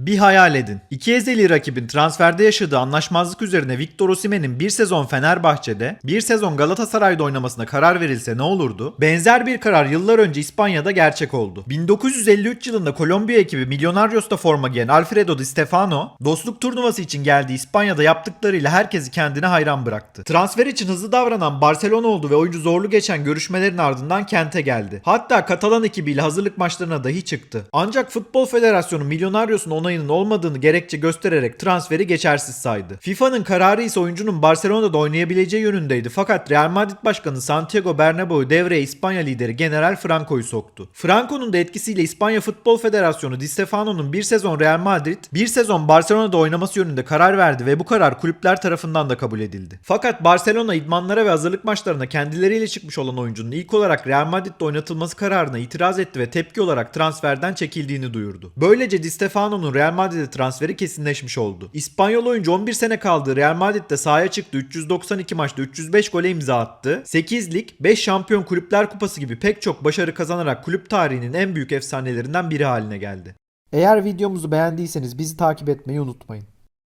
Bir hayal edin. İki ezeli rakibin transferde yaşadığı anlaşmazlık üzerine Victor Osimhen'in bir sezon Fenerbahçe'de, bir sezon Galatasaray'da oynamasına karar verilse ne olurdu? Benzer bir karar yıllar önce İspanya'da gerçek oldu. 1953 yılında Kolombiya ekibi Millonarios'ta forma giyen Alfredo Di Stefano, dostluk turnuvası için geldiği İspanya'da yaptıklarıyla herkesi kendine hayran bıraktı. Transfer için hızlı davranan Barcelona oldu ve oyuncu zorlu geçen görüşmelerin ardından kente geldi. Hatta Katalan ekibiyle hazırlık maçlarına dahi çıktı. Ancak Futbol Federasyonu Millonarios'un onayının olmadığını gerekçe göstererek transferi geçersiz saydı. FIFA'nın kararı ise oyuncunun Barcelona'da oynayabileceği yönündeydi fakat Real Madrid Başkanı Santiago Bernabeu devreye İspanya lideri General Franco'yu soktu. Franco'nun da etkisiyle İspanya Futbol Federasyonu Di Stefano'nun bir sezon Real Madrid, bir sezon Barcelona'da oynaması yönünde karar verdi ve bu karar kulüpler tarafından da kabul edildi. Fakat Barcelona idmanlara ve hazırlık maçlarına kendileriyle çıkmış olan oyuncunun ilk olarak Real Madrid'de oynatılması kararına itiraz etti ve tepki olarak transferden çekildiğini duyurdu. Böylece Di Stefano'nun Real Madrid'e transferi kesinleşmiş oldu. İspanyol oyuncu 11 sene kaldığı Real Madrid'de sahaya çıktı. 392 maçta 305 gole imza attı. 8 lig, 5 şampiyon kulüpler kupası gibi pek çok başarı kazanarak kulüp tarihinin en büyük efsanelerinden biri haline geldi. Eğer videomuzu beğendiyseniz bizi takip etmeyi unutmayın.